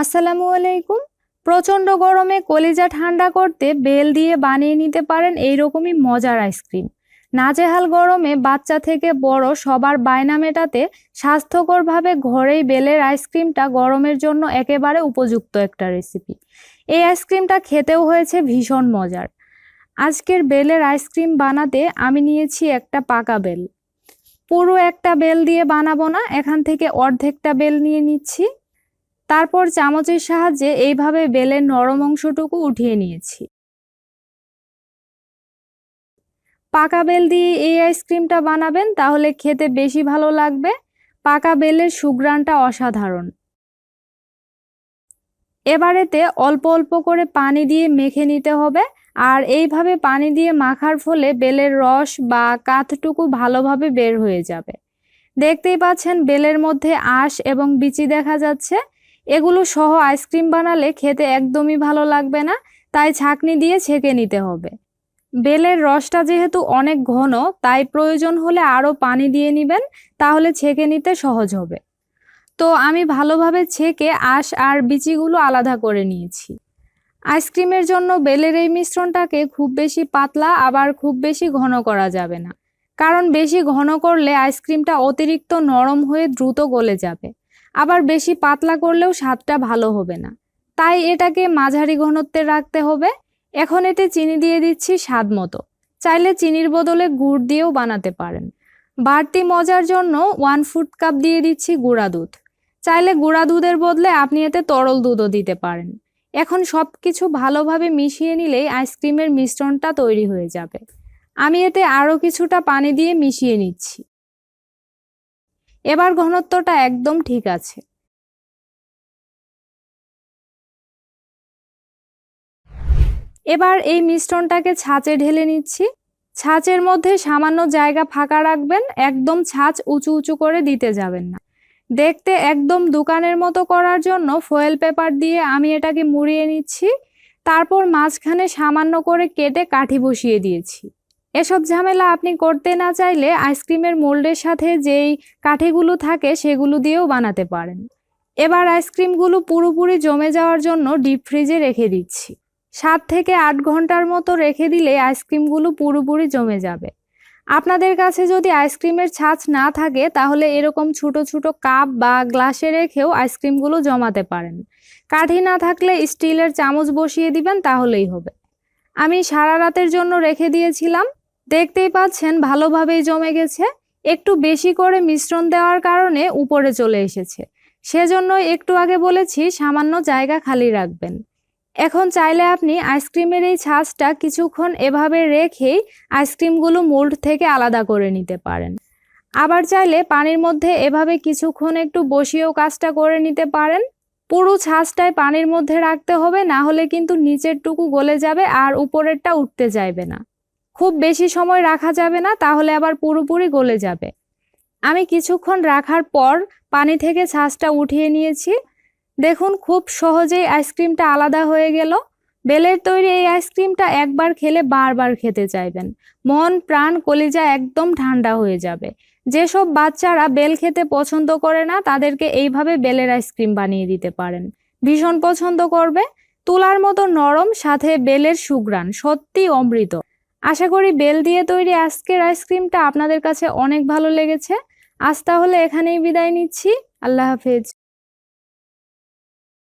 আসসালামু আলাইকুম। প্রচণ্ড গরমে কলিজা ঠান্ডা করতে বেল দিয়ে বানিয়ে নিতে পারেন এইরকমই মজার আইসক্রিম। নাজেহাল গরমে বাচ্চা থেকে বড় সবার বায়না মেটাতে স্বাস্থ্যকরভাবে ঘরেই বেলের আইসক্রিমটা গরমের জন্য একেবারে উপযুক্ত একটা রেসিপি। এই আইসক্রিমটা খেতেও হয়েছে ভীষণ মজার। আজকের বেলের আইসক্রিম বানাতে আমি নিয়েছি একটা পাকা বেল। পুরো একটা বেল দিয়ে বানাবো না, এখান থেকে অর্ধেকটা বেল নিয়ে নিচ্ছি। তারপর চামচের সাহায্যে এইভাবে বেলের নরম অংশটুকু উঠিয়ে নিয়েছি। পাকা বেল দিয়ে এই আইসক্রিমটা বানাবেন, তাহলে খেতে বেশি ভালো লাগবে। পাকা বেলের সুগ্রানটা অসাধারণ। এবারেতে অল্প অল্প করে পানি দিয়ে মেখে নিতে হবে, আর এইভাবে পানি দিয়ে মাখার ফলে বেলের রস বা কাঠটুকু ভালোভাবে বের হয়ে যাবে। দেখতেই পাচ্ছেন বেলের মধ্যে আঁশ এবং বিচি দেখা যাচ্ছে। এগুলো সহ আইসক্রিম বানালে খেতে একদমই ভালো লাগবে না, তাই ছাঁকনি দিয়ে ছেঁকে নিতে হবে। বেলের রসটা যেহেতু অনেক ঘন, তাই প্রয়োজন হলে আরও পানি দিয়ে নেবেন, তাহলে ছেঁকে নিতে সহজ হবে। তো আমি ভালোভাবে ছেঁকে আঁশ আর বিচিগুলো আলাদা করে নিয়েছি। আইসক্রিমের জন্য বেলের এই মিশ্রণটাকে খুব বেশি পাতলা, আবার খুব বেশি ঘন করা যাবে না। কারণ বেশি ঘন করলে আইসক্রিমটা অতিরিক্ত নরম হয়ে দ্রুত গলে যাবে। আবার বেশি পাতলা করলেও স্বাদটা ভালো হবে না। তাই এটাকে মাঝারি ঘনত্বে রাখতে হবে। এখন এতে চিনি দিয়ে দিচ্ছি স্বাদ মতো। চাইলে চিনির বদলে গুড় দিয়েও বানাতে পারেন। বাড়তি মজার জন্য ওয়ান ফুট কাপ দিয়ে দিচ্ছি গুঁড়া দুধ। চাইলে গুঁড়া দুধের বদলে আপনি এতে তরল দুধও দিতে পারেন। এখন সব কিছু ভালোভাবে মিশিয়ে নিলেই আইসক্রিমের মিশ্রণটা তৈরি হয়ে যাবে। আমি এতে আরও কিছুটা পানি দিয়ে মিশিয়ে নিচ্ছি। এবার ঘনত্বটা একদম ঠিক আছে। এবার এই মিশ্রণটাকে ছাঁচে ঢেলে নিচ্ছি। ছাঁচের মধ্যে সামান্য জায়গা ফাঁকা রাখবেন, একদম ছাঁচ উঁচু উঁচু করে দিতে যাবেন না। দেখতে একদম দোকানের মতো করার জন্য ফয়েল পেপার দিয়ে আমি এটাকে মুড়িয়ে নিচ্ছি। তারপর মাঝখানে সামান্য করে কেটে কাঠি বসিয়ে দিয়েছি। এসব ঝামেলা আপনি করতে না চাইলে আইসক্রিমের মোল্ডের সাথে যেই কাঠিগুলো থাকে সেগুলো দিয়েও বানাতে পারেন। এবার আইসক্রিমগুলো পুরোপুরি জমে যাওয়ার জন্য ডিপ ফ্রিজে রেখে দিচ্ছি। সাত থেকে আট ঘণ্টার মতো রেখে দিলে আইসক্রিমগুলো পুরোপুরি জমে যাবে। আপনাদের কাছে যদি আইসক্রিমের ছাঁচ না থাকে, তাহলে এরকম ছোট ছোট কাপ বা গ্লাসে রেখেও আইসক্রিমগুলো জমাতে পারেন। কাঠি না থাকলে স্টিলের চামচ বসিয়ে দিবেন, তাহলেই হবে। আমি সারা রাতের জন্য রেখে দিয়েছিলাম। দেখতেই পাচ্ছেন ভালোভাবেই জমে গেছে। একটু বেশি করে মিশ্রণ দেওয়ার কারণে উপরে চলে এসেছে। সেজন্য একটু আগে বলেছি সামান্য জায়গা খালি রাখবেন। এখন চাইলে আপনি আইসক্রিমের এই ছাঁচটা কিছুক্ষণ এভাবে রেখেই আইসক্রিমগুলো মোল্ড থেকে আলাদা করে নিতে পারেন। আবার চাইলে পানির মধ্যে এভাবে কিছুক্ষণ একটু বসিয়েও কাজটা করে নিতে পারেন। পুরো ছাঁচটাই পানির মধ্যে রাখতে হবে, না হলে কিন্তু নিচের টুকু গলে যাবে আর উপরেরটা উঠতে চাইবে না। খুব বেশি সময় রাখা যাবে না, তাহলে আবার পুরোপুরি গলে যাবে। আমি কিছুক্ষণ রাখার পর পানি থেকে ছাঁচটা উঠিয়ে নিয়েছি। দেখুন, খুব সহজেই আইসক্রিমটা আলাদা হয়ে গেল। বেলের তৈরি এই আইসক্রিমটা একবার খেলে বারবার খেতে চাইবেন। মন, প্রাণ, কলিজা একদম ঠান্ডা হয়ে যাবে। যেসব বাচ্চারা বেল খেতে পছন্দ করে না, তাদেরকে এইভাবে বেলের আইসক্রিম বানিয়ে দিতে পারেন। ভীষণ পছন্দ করবে। তুলার মতো নরম, সাথে বেলের সুগ্রান সত্যি অমৃত। আশা করি বেল দিয়ে তৈরি আজকের আইসক্রিমটা আপনাদের কাছে অনেক ভালো লেগেছে। আজ তাহলে এখানেই বিদায় নিচ্ছি। আল্লাহ হাফেজ।